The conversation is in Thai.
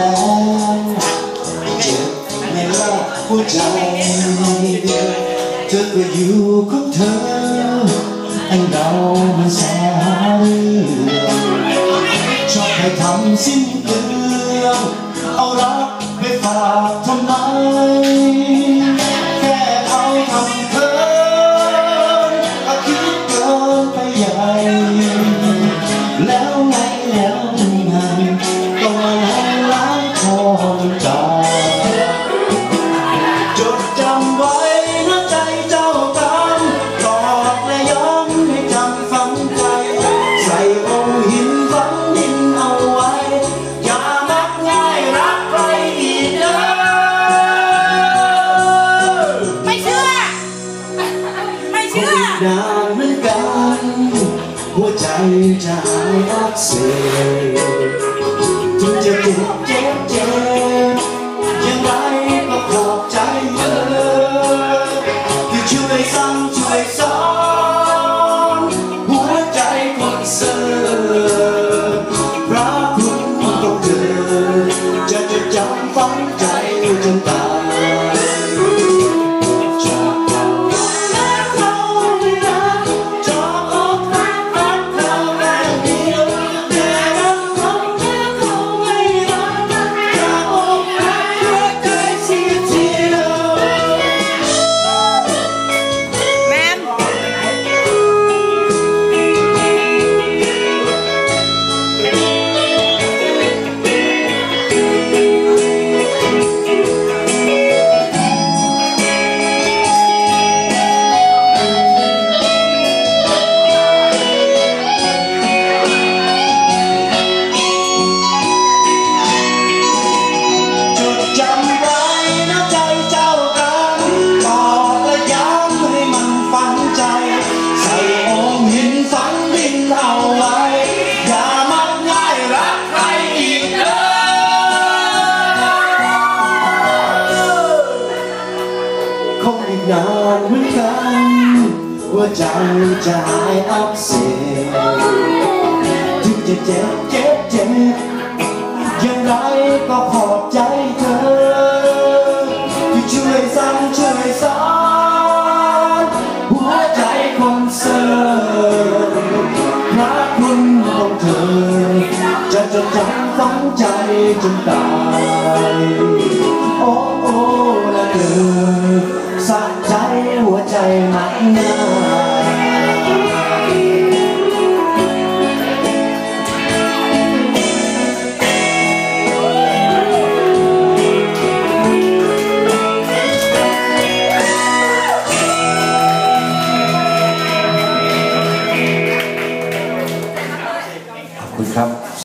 lẽ Mẹ lo của trời Trước với dù khúc thơ Anh đau mà sẽ Cho hãy thăm xin thương Âu đó với pha มือนกัน หัวใจจะอักเสบถึงจะเจ็บ อีกนานเหมือนกันว่าใจจะหายอักเสบถึงจะเจ็บเจ็บเจ็บอย่างไรก็ขอบใจเธอ ที่ช่วยซ้ำช่วยซ้ำหัวใจคนเสิร์ฟพระคุณของเธอ จะจดจำฝังใจจนตายโอ้โอ้และเธอ now.